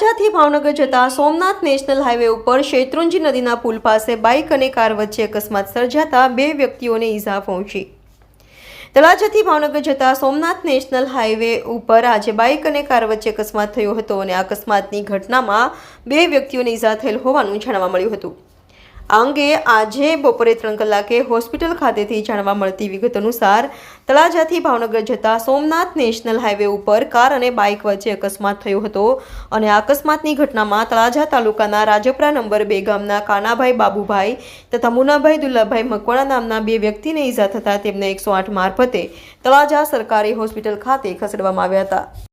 તળાજાથી ભાવનગર જતા Somnath national highway ઉપર શેત્રુંજી નદીના પુલ પાસે બાઇક અને કાર વચ્ચે અકસ્માત સર્જાતા બે વ્યક્તિઓને ઈજા પહોંચી. તળાજાથી ભાવનગર જતા સોમનાથ નેશનલ હાઈવે ઉપર આજે બાઇક અને કાર વચ્ચે અકસ્માત થયો હતો અને આ અકસ્માતની ઘટનામાં બે વ્યક્તિઓને ઈજા થયેલ હોવાનું જાણવા મળ્યું હતું. આ અંગે આજે બપોરે ત્રણ કલાકે હોસ્પિટલ ખાતેથી જાણવા મળતી વિગત અનુસાર તળાજાથી ભાવનગર જતા સોમનાથ નેશનલ હાઈવે ઉપર કાર અને બાઇક વચ્ચે અકસ્માત થયો હતો અને આ અકસ્માતની ઘટનામાં તળાજા તાલુકાના રાજપરા નંબર બે ગામના કાનાભાઈ બાબુભાઈ તથા મુનાભાઈ દુલ્લાભાઈ મકવાણા નામના બે વ્યક્તિને ઈજા થતા તેમને એકસો આઠ મારફતે તળાજા સરકારી હોસ્પિટલ ખાતે ખસેડવામાં આવ્યા હતા.